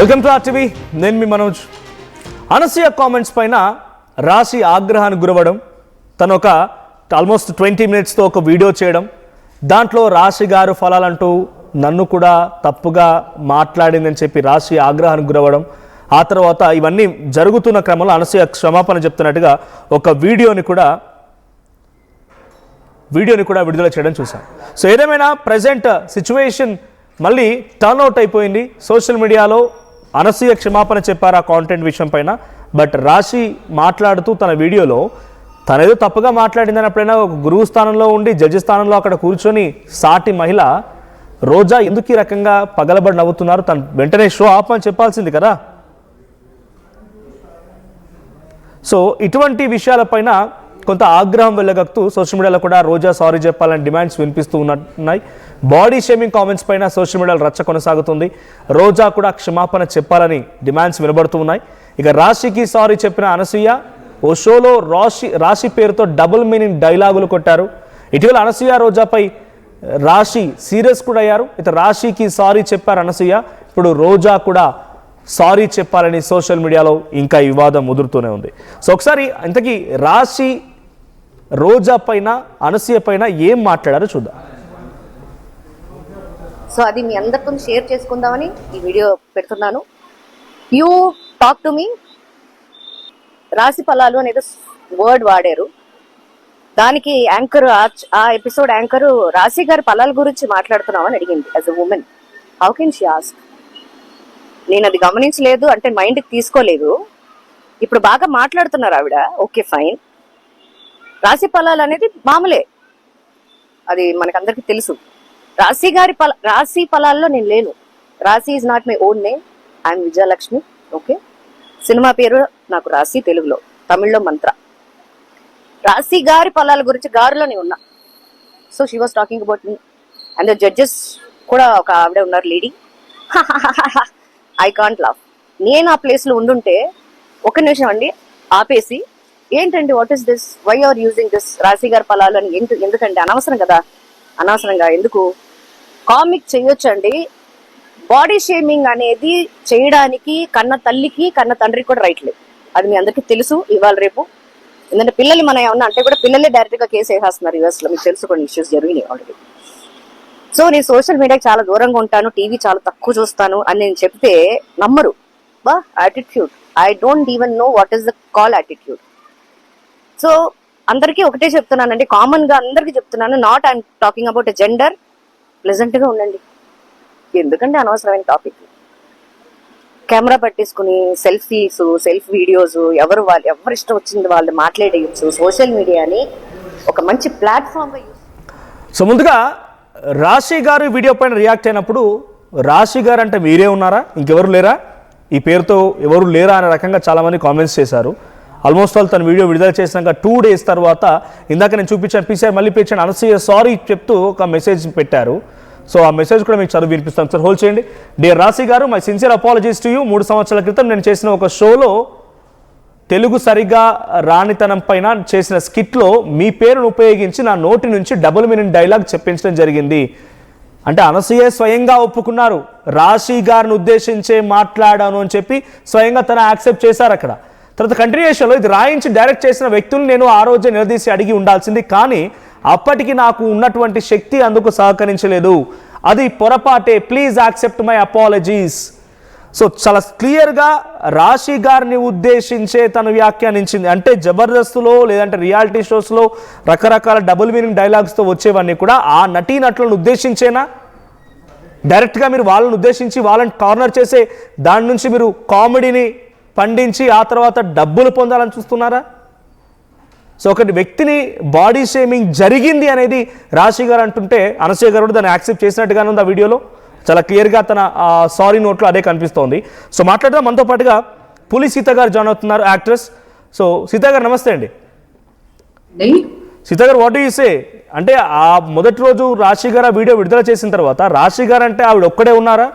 Welcome to RTV నేను మీ Manoj. Anasuya comments పైన రాశి ఆగ్రహానికి గురవడం తను ఒక ఆల్మోస్ట్ ట్వంటీ మినిట్స్తో ఒక వీడియో చేయడం దాంట్లో రాశి గారు ఫలాలంటూ నన్ను కూడా తప్పుగా మాట్లాడిందని చెప్పి రాశి ఆగ్రహానికి గురవడం ఆ తర్వాత ఇవన్నీ జరుగుతున్న క్రమంలో అనసూయ క్షమాపణ చెప్తున్నట్టుగా ఒక వీడియోని కూడా వీడియోని కూడా విడుదల చేయడం చూసాం సో ఏదేమైనా ప్రజెంట్ సిచ్యువేషన్ మళ్ళీ టర్న్ అవుట్ అయిపోయింది. సోషల్ మీడియాలో అనసూయ క్షమాపణ చెప్పారు ఆ కాంటెంట్ విషయం పైన. బట్ రాశి మాట్లాడుతూ తన వీడియోలో తనేదో తప్పుగా మాట్లాడిందని అప్పుడైనా ఒక గురువు స్థానంలో ఉండి జడ్జి స్థానంలో అక్కడ కూర్చొని సాటి మహిళ రోజా ఎందుకు ఈ రకంగా పగలబడి నవ్వుతున్నారు? తను వెంటనే షో ఆపని చెప్పాల్సింది కదా. సో ఇటువంటి విషయాలపైన కొంత ఆగ్రహం వెళ్ళగక్తూ సోషల్ మీడియాలో కూడా రోజా సారీ చెప్పాలని డిమాండ్స్ వినిపిస్తూ ఉన్నాయి. బాడీ షేమింగ్ కామెంట్స్ పైన సోషల్ మీడియాలో రచ్చ కొనసాగుతుంది. రోజా కూడా క్షమాపణ చెప్పాలని డిమాండ్స్ వినబడుతూ ఉన్నాయి. ఇక రాశికి సారీ చెప్పిన అనసూయ ఓ షోలో రాశి రాశి పేరుతో డబుల్ మీనింగ్ డైలాగులు కొట్టారు. ఇటీవల అనసూయ రోజాపై రాశి సీరియస్ కూడా అయ్యారు. ఇక రాశికి సారీ చెప్పారు అనసూయ. ఇప్పుడు రోజా కూడా సారీ చెప్పాలని సోషల్ మీడియాలో ఇంకా వివాదం ముదురుతూనే ఉంది. సో ఒకసారి ఇంతకీ రాశి రోజా పైన అనసూయ పైన ఏం మాట్లాడారో చూద్దాం. సో అది మీ అందరితో షేర్ చేసుకుందామని ఈ వీడియో పెడుతున్నాను. You talk to me. రాశి ఫలాలు అనేది వర్డ్ వాడారు. దానికి యాంకర్ ఆ ఎపిసోడ్ యాంకర్ రాశి గారి ఫలాల గురించి మాట్లాడుతున్నామని అడిగింది as a women how can she ask నేను అది గమనించలేదు అంటే మైండ్కి తీసుకోలేదు. ఇప్పుడు బాగా మాట్లాడుతున్నారు ఆవిడ. ఓకే ఫైన్ రాశి ఫలాలు అనేది మామూలే. అది మనకందరికీ తెలుసు. రాశి గారి ఫల రాశి ఫలాల్లో నేను లేను. Raasi is not my own name I'm Vijayalakshmi okay cinema పేరు నాకు రాశి తెలుగులో తమిళ్ళో మంత్ర. రాశి గారి ఫలాల గురించి గారిలో నేను ఉన్నా so she was talking about me and judges కూడా ఒక ఆవిడ ఉన్నారు లేడీ ఐ కాంట్ లవ్ నేను ఆ ప్లేస్లో ఉండుంటే ఒక నిమిషం అండి ఆపేసి ఏంటండి what is this why are using this Raasi గారి ఫలాలు అని ఎందు ఎందుకంటే అనవసరం కదా? అనవసరంగా ఎందుకు? కామిక్ చేయొచ్చండి. బాడీ షేమింగ్ అనేది చేయడానికి కన్న తల్లికి కన్న తండ్రికి కూడా రైట్ లేదు. అది మీ అందరికీ తెలుసు. ఇవాళ రేపు ఎందుకంటే పిల్లలు మనం ఏమన్నా అంటే కూడా పిల్లలే డైరెక్ట్గా కేసు వేసేస్తున్నారు యూఎస్లో. మీకు తెలుసు కొన్ని ఇష్యూస్ జరిగినాయి ఆల్రెడీ సో నేను సోషల్ మీడియాకి చాలా దూరంగా ఉంటాను. టీవీ చాలా తక్కువ చూస్తాను అని నేను చెప్తే నమ్మరు. బా attitude I don't even know what is the call attitude so అందరికీ ఒకటే చెప్తున్నానండి కామన్గా అందరికీ చెప్తున్నాను not I'm talking about a gender ప్లెజెంట్గా ఉండండి. ఎందుకంటే అనవసరమైన టాపిక్ కెమెరా పట్టేసుకుని సెల్ఫీస్ సెల్ఫ్ వీడియోస్ ఎవరు వాళ్ళు ఎవరు ఇష్టం వచ్చింది వాళ్ళు మాట్లాడేయచ్చు. సోషల్ మీడియాని ఒక మంచి ప్లాట్ఫామ్ సో ముందుగా రాశి గారు వీడియో పైన రియాక్ట్ అయినప్పుడు రాశి గారు అంటే మీరే ఉన్నారా? ఇంకెవరు లేరా? ఈ పేరుతో ఎవరు లేరా అనే రకంగా చాలామంది కామెంట్స్ చేశారు. ఆల్మోస్ట్ ఆల్ తన వీడియో విడుదల చేసినాక టూ డేస్ తర్వాత ఇందాక నేను చూపించాను పీసీఆర్ మళ్ళీ పిలిచాను అనసూయ సారీ చెప్తూ ఒక మెసేజ్ పెట్టారు. సో ఆ మెసేజ్ కూడా మీకు చదువు వినిపిస్తాను. సార్ హోల్డ్ చేయండి. డియర్ రాశి గారు my sincere apologies to you మూడు సంవత్సరాల క్రితం నేను చేసిన ఒక షోలో తెలుగు సరిగా రానితనం పైన చేసిన స్కిట్లో మీ పేరును ఉపయోగించి నా నోటి నుంచి డబుల్ మీనింగ్ డైలాగ్ చెప్పించడం జరిగింది. అంటే అనసూయ స్వయంగా ఒప్పుకున్నారు. రాశి గారిని ఉద్దేశించే మాట్లాడాను అని చెప్పి స్వయంగా తన యాక్సెప్ట్ చేశారు అక్కడ. తర్వాత కంటిన్యూషన్లో ఇది రాయించి డైరెక్ట్ చేసిన వ్యక్తులు నేను ఆ రోజే నిలదీసి అడిగి ఉండాల్సింది. కానీ అప్పటికి నాకు ఉన్నటువంటి శక్తి అందుకు సహకరించలేదు. అది పొరపాటే. Please accept my apologies so చాలా క్లియర్గా రాశి గారిని ఉద్దేశించే తను వ్యాఖ్యానించింది. అంటే జబర్దస్త్లో లేదంటే రియాలిటీ షోస్లో రకరకాల డబుల్ మీనింగ్ డైలాగ్స్తో వచ్చేవన్నీ కూడా ఆ నటీనటులను ఉద్దేశించేనా? డైరెక్ట్గా మీరు వాళ్ళని ఉద్దేశించి వాళ్ళని కార్నర్ చేసే దాని నుంచి మీరు కామెడీని పండించి ఆ తర్వాత డబ్బులు పొందాలని చూస్తున్నారా? సో ఒకటి వ్యక్తిని బాడీ షేమింగ్ జరిగింది అనేది రాశి గారు అంటుంటే అనసూయ గారు దాన్ని యాక్సెప్ట్ చేసినట్టుగానే ఉంది ఆ వీడియోలో. చాలా క్లియర్గా తన సారీ నోట్లో అదే కనిపిస్తోంది. సో మాట్లాడదాం మనతో పాటుగా పులి సీత గారు జాయిన్ అవుతున్నారు యాక్ట్రెస్. సో సీత గారు నమస్తే అండి. సీత గారు వాట్ యూ సే అంటే ఆ మొదటి రోజు రాశి గారు ఆ వీడియో విడుదల చేసిన తర్వాత రాశి గారు అంటే ఆవిడ ఒక్కడే ఉన్నారా?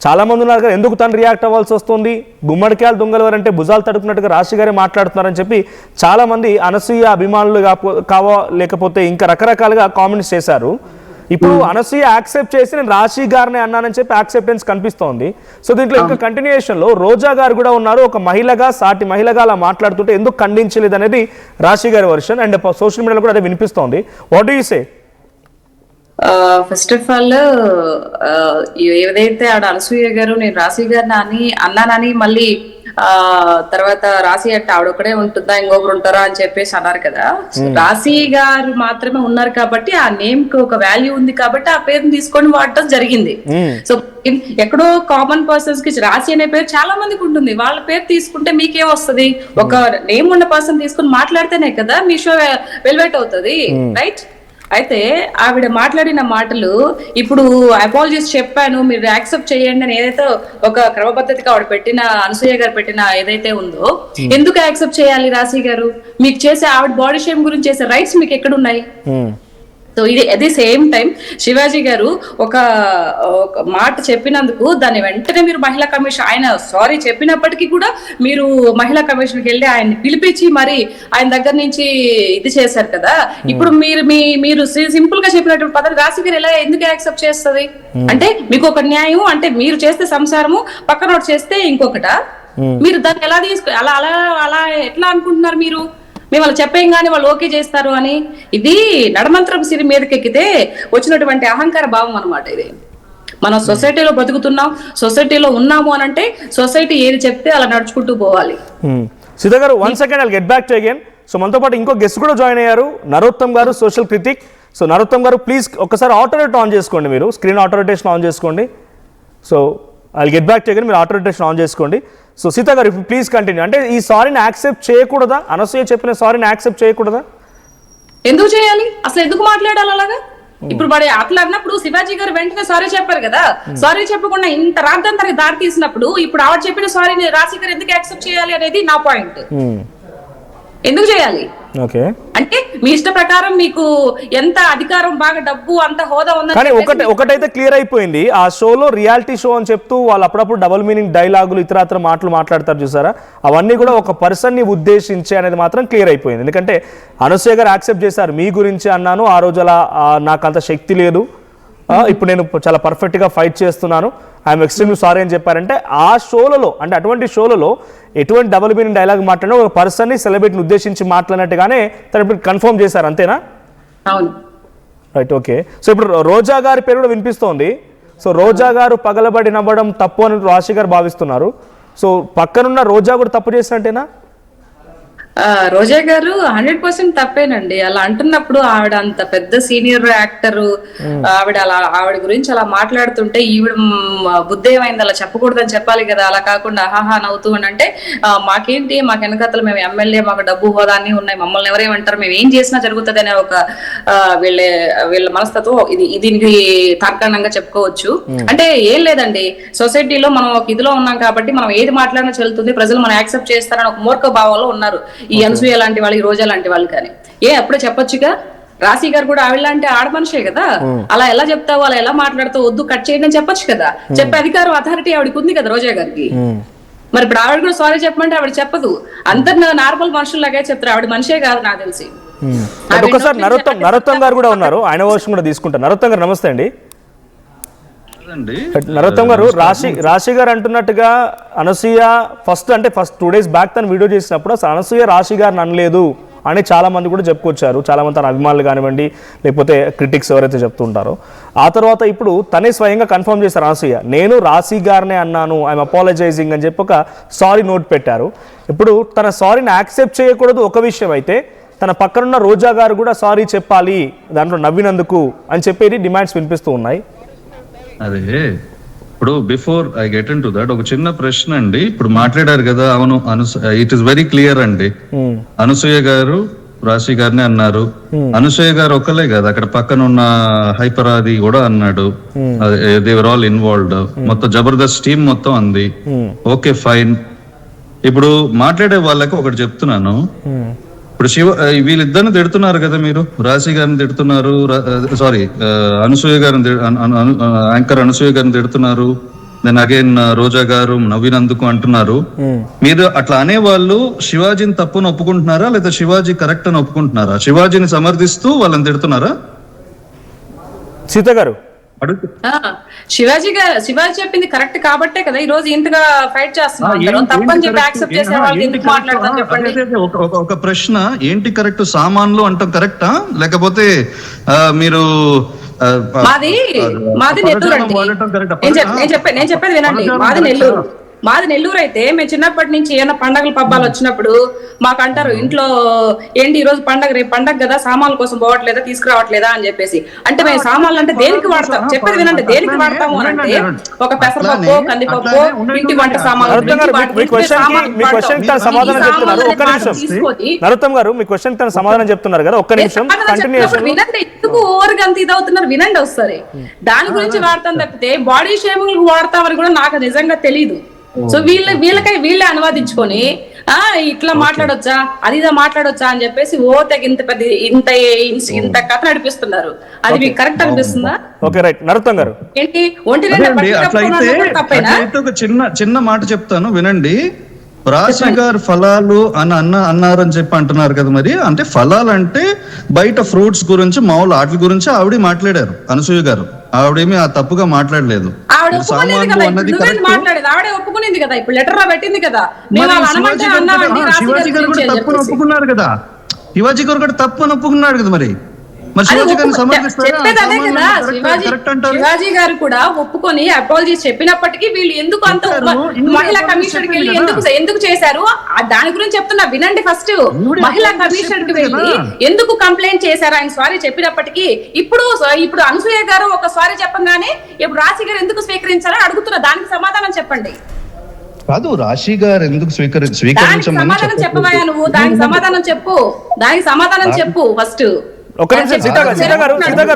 చాలా మంది ఉన్నారు కదా ఎందుకు తను రియాక్ట్ అవ్వాల్సి వస్తుంది? గుమ్మడికాయలు దొంగలు అంటే భుజాలు తడుకున్నట్టుగా రాశి గారే మాట్లాడుతున్నారని చెప్పి చాలా మంది అనసూయ అభిమానులు కావా లేకపోతే ఇంకా రకరకాలుగా కామెంట్స్ చేశారు. ఇప్పుడు అనసూయ యాక్సెప్ట్ చేసి నేను రాశి గారిని అన్నానని చెప్పి యాక్సెప్టెన్స్ కనిపిస్తోంది. సో దీంట్లో ఇంకా కంటిన్యూయేషన్లో రోజా గారు కూడా ఉన్నారు. ఒక మహిళగా సాటి మహిళగా అలా మాట్లాడుతుంటే ఎందుకు ఖండించలేదు అనేది రాశి గారి వర్షన్ అండ్ సోషల్ మీడియాలో కూడా అదే వినిపిస్తోంది. What you say first of all ఏదైతే ఆడ అనసూయ గారు నేను రాశి గారిని అని అన్నానని మళ్ళీ ఆ తర్వాత రాశి అంటే ఆవిడ ఒకడే ఉంటుందా ఇంకొకరు ఉంటారా అని చెప్పేసి అన్నారు కదా. రాశి గారు మాత్రమే ఉన్నారు కాబట్టి ఆ నేమ్కి ఒక వాల్యూ ఉంది కాబట్టి ఆ పేరుని తీసుకొని వాడటం జరిగింది. సో ఇన్- ఎక్కడో కామన్ పర్సన్స్కి రాశి అనే పేరు చాలా మందికి ఉంటుంది. వాళ్ళ పేరు తీసుకుంటే మీకేం వస్తది? ఒక నేమ్ ఉన్న పర్సన్ తీసుకొని మాట్లాడితేనే కదా మీ షో వెల్వేట్ అవుతుంది. రైట్ అయితే ఆవిడ మాట్లాడిన మాటలు ఇప్పుడు అపాలజీస్ చెప్పాను మీరు యాక్సెప్ట్ చేయండి అని ఏదైతే ఒక క్రమ పద్ధతిగా ఆవిడ పెట్టిన అనసూయ గారు పెట్టిన ఏదైతే ఉందో ఎందుకు యాక్సెప్ట్ చేయాలి రాశి గారు? మీకు చేసే ఆవిడ బాడీ షేమ్ గురించి చేసే రైట్స్ మీకు ఎక్కడ ఉన్నాయి సో ఇది at the same time Shivaji గారు ఒక ఒక మాట చెప్పినందుకు దాన్ని వెంటనే మీరు మహిళా కమిషన్ ఆయన సారీ చెప్పినప్పటికీ కూడా మీరు మహిళా కమిషన్కి వెళ్ళి ఆయన్ని పిలిపించి మరి ఆయన దగ్గర నుంచి ఇది చేశారు కదా. ఇప్పుడు మీరు మీ మీరు సింపుల్గా చెప్పినటువంటి పద్ధతి రాశి గారు ఎలా ఎందుకు యాక్సెప్ట్ చేస్తుంది? అంటే మీకు ఒక న్యాయం అంటే మీరు చేస్తే సంసారము పక్కన చేస్తే ఇంకొకట? మీరు దాన్ని ఎలా తీసుకు అలా అలా అలా ఎట్లా అనుకుంటున్నారు మీరు? మేము వాళ్ళు చెప్పేం కానీ వాళ్ళు ఓకే చేస్తారు అని ఇది నడమంత్రం సిరి మీదకి ఎక్కితే వచ్చినటువంటి అహంకార భావం అన్నమాట ఇది. మనం సొసైటీలో బతుకుతున్నాం సొసైటీలో ఉన్నాము అని అంటే సొసైటీ ఏది చెప్తే అలా నడుచుకుంటూ పోవాలి. సీత గారు one second I get back to again so మనతో పాటు ఇంకో గెస్ట్ కూడా జాయిన్ అయ్యారు నరోత్తమ్ గారు సోషల్ క్రిటిక్ సో నరోత్తమ్ గారు ప్లీజ్ ఒకసారి ఆటోరేట్ ఆన్ చేసుకోండి మీరు. స్క్రీన్ ఆటోరేటేషన్ ఆన్ చేసుకోండి. So I get back to again మీరు ఆటోరేటేషన్ ఆన్ చేసుకోండి. సో సీత గారు ఇప్పుడు ప్లీజ్ కంటిన్యూ అంటే ఈ సారీని యాక్సెప్ట్ చేయకూడదా? అనసూయ చెప్పిన సారీని యాక్సెప్ట్ చేయకూడదా? ఎందుకు చేయాలి? అసలు ఎందుకు మాట్లాడాలి అలాగా? ఇప్పుడు వాడు అట్లా అన్నప్పుడు శివాజీ గారు వెంటనే సారీ చెప్పారు కదా. సారీ చెప్పకుండా ఇంత రాద్దంతరికి దారి తీసినప్పుడు ఇప్పుడు ఆవిడ చెప్పిన సారీని రాశి గారు ఎందుకు యాక్సెప్ట్ చేయాలి అనేది నా పాయింట్ ఎందుకు చేయాలి? ఓకే. అంటే మీ ఇష్ట ప్రకారం మీకు ఎంత అధికారం బాగా డబ్బు అంత హోదా ఉందని కానీ ఒకటి ఒకటైతే క్లియర్ అయిపోయింది. ఆ షోలో రియాలిటీ షో అని చెప్తూ వాళ్ళు అప్పుడప్పుడు డబుల్ మీనింగ్ డైలాగులు ఇతరాత్ర మాటలు మాట్లాడతారు చూసారా? అవన్నీ కూడా ఒక పర్సన్ని ఉద్దేశించి అనేది మాత్రం క్లియర్ అయిపోయింది. ఎందుకంటే అనసూయ గారు యాక్సెప్ట్ చేశారు. మీ గురించి అన్నాను ఆ రోజు అలా నాకు అంత శక్తి లేదు. ఇప్పుడు నేను చాలా పర్ఫెక్ట్గా ఫైట్ చేస్తున్నాను. ఐఎమ్ ఎక్స్ట్రీమ్లీ సారీ అని చెప్పారంటే ఆ షోలలో అంటే అటువంటి షోలలో ఎటువంటి డబుల్ మీనింగ్ డైలాగ్ మాట్లాడినా ఒక పర్సన్ని సెలబ్రిటీని ఉద్దేశించి మాట్లాడినట్టుగానే తను ఇప్పుడు కన్ఫర్మ్ చేశారు అంతేనా? అవును. రైట్ ఓకే సో ఇప్పుడు రోజా గారి పేరు కూడా వినిపిస్తోంది. సో రోజా గారు పగలబడి నవ్వడం తప్పు అని రాశి గారు భావిస్తున్నారు. సో పక్కనున్న రోజా కూడా తప్పు చేసినట్టేనా? రోజా గారు హండ్రెడ్ పర్సెంట్ తప్పేనండి. అలా అంటున్నప్పుడు ఆవిడ అంత పెద్ద సీనియర్ యాక్టర్ ఆవిడ అలా ఆవిడ గురించి అలా మాట్లాడుతుంటే ఈవిడ మ్, బుద్ధి ఏమైంది అలా చెప్పకూడదని చెప్పాలి కదా అలా కాకుండా హాహా నవ్వుతూ అంటే మాకేంటి మాకు వెనకతలు మేము ఎమ్మెల్యే మాకు డబ్బు హోదా అన్ని ఉన్నాయి మమ్మల్ని ఎవరేమంటారు మేము ఏం చేసినా జరుగుతుంది అనే ఒక వీళ్ళ వీళ్ళ మనస్తత్వం ఇది దీనికి తార్కాణంగా చెప్పుకోవచ్చు. అంటే ఏం లేదండి. సొసైటీలో మనం ఒక ఇదిలో ఉన్నాం కాబట్టి మనం ఏది మాట్లాడినా చెల్లుతుంది ప్రజలు మనం యాక్సెప్ట్ చేస్తారని ఒక మూర్ఖ భావంలో ఉన్నారు. ఈ అనసూయ లాంటి వాళ్ళు ఈ రోజా లాంటి వాళ్ళు కానీ. ఏ అప్పుడే చెప్పొచ్చుగా? రాశి గారు కూడా ఆవిడ లాంటి ఆడ మనిషే కదా? అలా ఎలా చెప్తావు అలా ఎలా మాట్లాడుతావు వద్దు కట్ చేయండి అని చెప్పొచ్చు కదా? చెప్పే అధికారం అథారిటీ ఆవిడకి ఉంది కదా రోజా గారికి? మరి ఇప్పుడు ఆవిడ కూడా సారీ చెప్పమంటే ఆవిడ చెప్పదు. అందరు నార్మల్ మనుషుల్లాగే చెప్తారు. ఆవిడ మనిషే కాదు నాకు తెలిసి. ఒకసారి నరోత్తం నరోత్తం గారు కూడా ఉన్నారు. ఆయన వర్షం కూడా తీసుకుంటారు నరోత్తం గారు నమస్తే అండి. నరోత్తం గారు రాశి రాశి గారు అంటున్నట్టుగా అనసూయ ఫస్ట్ అంటే ఫస్ట్ టూ డేస్ బ్యాక్ తను వీడియో చేసినప్పుడు అసలు అనసూయ రాశి గారిని అనలేదు అని చాలా మంది కూడా చెప్పుకొచ్చారు. చాలా మంది తన అభిమానులు కానివ్వండి లేకపోతే క్రిటిక్స్ ఎవరైతే చెప్తుంటారో. ఆ తర్వాత ఇప్పుడు తనే స్వయంగా కన్ఫర్మ్ చేశారు అనసూయ. నేను రాశి గారినే అన్నాను ఐఎమ్ అపాలజైజింగ్ అని చెప్పి ఒక సారీ నోట్ పెట్టారు. ఇప్పుడు తన సారీని యాక్సెప్ట్ చేయకూడదు ఒక విషయం అయితే తన పక్కనున్న రోజా గారు కూడా సారీ చెప్పాలి దాంట్లో నవ్వినందుకు అని చెప్పేది డిమాండ్స్ వినిపిస్తూ ఉన్నాయి. అదే ఇప్పుడు before I get into that ఒక చిన్న ప్రశ్న అండి. ఇప్పుడు మాట్లాడారు కదా అవును ఇట్ ఇస్ వెరీ క్లియర్ అండి. అనసూయ గారు రాశి గారిని అన్నారు. అనసూయ గారు ఒక్కలే కదా అక్కడ పక్కన ఉన్న హైపరాది కూడా అన్నాడు. దేవర్ ఆల్ ఇన్వాల్వ్డ్ మొత్తం జబర్దస్త్ టీమ్ మొత్తం అంది. ఓకే ఫైన్ ఇప్పుడు మాట్లాడే వాళ్ళకి ఒకటి చెప్తున్నాను. ఇప్పుడు శివ వీళ్ళిద్దరిని తిడుతున్నారు కదా మీరు? రాశి గారిని తిడుతున్నారు సారీ అనసూయ గారిని అను- అను- అను- యాంకర్ అనసూయ గారిని తిడుతున్నారు. దెన్ అగైన్ రోజా గారు నవ్వినందుకు అంటున్నారు. మీరు అట్లా అనేవాళ్ళు శివాజీని తప్పును ఒప్పుకుంటున్నారా? లేదా శివాజీ కరెక్ట్ అని ఒప్పుకుంటున్నారా? శివాజీని సమర్థిస్తూ వాళ్ళని తిడుతున్నారా? సీత గారు శివాజీ గారు శివాజీ చెప్పింది కరెక్ట్ కాబట్టే కదా ఈ రోజు ఇంతగా ఫైట్ చేస్తున్నారు తప్పని చెప్పి? యాక్సెప్ట్ చేసే వాళ్ళు ఎందుకు చెప్పండి? ఒక- ప్రశ్న. ఏంటి కరెక్ట్? సామాన్లు అంటాం కరెక్టా? లేకపోతే మీరు మాది మాది నెల్లూరు అండి? నేను చెప్ప- నేను చెప్పే నేను చెప్పేది వినండి. మాది? నెల్లూరు. మాది నెల్లూరు అయితే మేము చిన్నప్పటి నుంచి ఏమైనా పండగలు పబ్బాలు వచ్చినప్పుడు మాకు అంటారు ఇంట్లో ఏంటి ఈ రోజు పండగ రేపు పండగ కదా సామాన్ల కోసం పోవట్లేదా తీసుకురావట్లేదా? అని చెప్పేసి. అంటే మేము సామాన్లు అంటే దేనికి వాడతాం? చెప్పేది వినండి దేనికి వాడతాము అని అంటే ఒక పెసరపప్పు కందిపప్పు ఇంటి వంట సామాన్లు గారు మీ- క్వశ్చన్కి మీ క్వశ్చన్ తన సమాధానం చెప్తున్నారు. ఒక్క నిమిషం. తీసుకొని నరోత్తం గారు మీ క్వశ్చన్ తన సమాధానం చెప్తున్నారు కదా ఒక్క నిమిషం. కంటిన్యూషన్ వినండి ఎందుకు ఓవర్గా అంత ఇది అవుతున్నారు వినండి ఒకసారి. దాని గురించి వాడతాం తప్పితే బాడీ షేమింగ్ వాడతామని కూడా నాకు నిజంగా తెలియదు సో వీళ్ళ వీళ్ళకై వీళ్ళే అనువాదించుకొని ఆ ఇట్లా మాట్లాడొచ్చా? అది ఇదా మాట్లాడొచ్చా? అని చెప్పేసి ఓ తెగ ఇంత పెద్ద ఇంత ఇంత కథ నడిపిస్తున్నారు. అది మీకు కరెక్ట్ అనిపిస్తుందా? ఓకే. రైట్. గారు. ఏంటి? ఒంటి చిన్న చిన్న మాట చెప్తాను వినండి. రాశి గారు ఫలాలు అని అన్న అన్నారని చెప్పి అంటున్నారు కదా మరి. అంటే ఫలాలు అంటే బయట ఫ్రూట్స్ గురించి మామూలు వాటి గురించి ఆవిడ మాట్లాడారు అనసూయ గారు. ఆవిడేమి ఆ తప్పుగా మాట్లాడలేదు. ఒప్పుకునేది కదా ఇప్పుడు లెటర్ పెట్టింది కదా. శివాజీ గారు కూడా- తప్పును. ఒప్పుకున్నారు కదా. శివాజీ గారు కూడా ఒప్పుకున్నాడు కదా మరి. శివాజీ గారు కూడా ఒప్పుకొని అపాలజీ చెప్పినప్పటికీ వీళ్ళు ఎందుకు అంత మహిళా కమిషనర్కి వెళ్ళి ఎందుకు ఎందుకు చేశారు? దాని గురించి చెప్తున్నా వినండి ఫస్ట్ మహిళా కమిషనర్కి వెళ్ళి. ఎందుకు కంప్లైంట్ చేశారు? ఆయన సారీ చెప్పినప్పటికీ ఇప్పుడు ఇప్పుడు అనసూయ గారు ఒక సారీ చెప్పగానే ఇప్పుడు రాశి గారు ఎందుకు స్వీకరించారని అడుగుతున్నా. దానికి సమాధానం చెప్పండి. కాదు రాశి గారు ఎందుకు స్వీకరి స్వీకరించమని సమాధానం చెప్పవా నువ్వు. దానికి సమాధానం చెప్పు. దానికి సమాధానం చెప్పు ఫస్ట్ ఒక్క నిమిషం సీత గారు సీత గారు సీత గారు